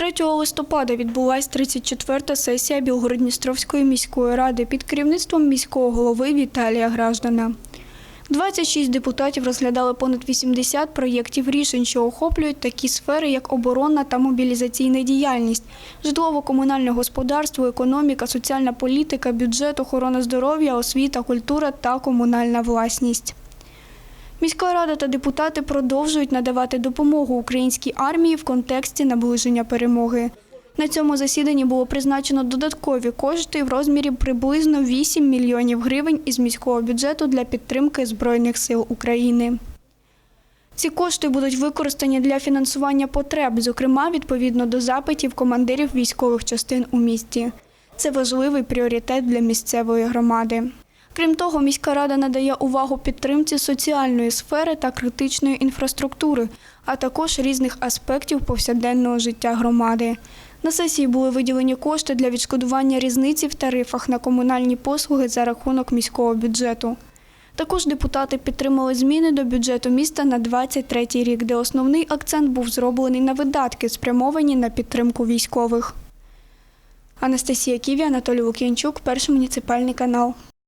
3 листопада відбулася 34-та сесія Білгородністровської міської ради під керівництвом міського голови Віталія Граждана. 26 депутатів розглядали понад 80 проєктів рішень, що охоплюють такі сфери, як оборонна та мобілізаційна діяльність, житлово-комунальне господарство, економіка, соціальна політика, бюджет, охорона здоров'я, освіта, культура та комунальна власність. Міська рада та депутати продовжують надавати допомогу українській армії в контексті наближення перемоги. На цьому засіданні було призначено додаткові кошти в розмірі приблизно 8 мільйонів гривень із міського бюджету для підтримки Збройних сил України. Ці кошти будуть використані для фінансування потреб, зокрема відповідно до запитів командирів військових частин у місті. Це важливий пріоритет для місцевої громади. Крім того, міська рада надає увагу підтримці соціальної сфери та критичної інфраструктури, а також різних аспектів повсякденного життя громади. На сесії були виділені кошти для відшкодування різниці в тарифах на комунальні послуги за рахунок міського бюджету. Також депутати підтримали зміни до бюджету міста на 23 рік, де основний акцент був зроблений на видатки, спрямовані на підтримку військових. Анастасія Ківі, Анатолій Лук'янчук, перший муніципальний канал.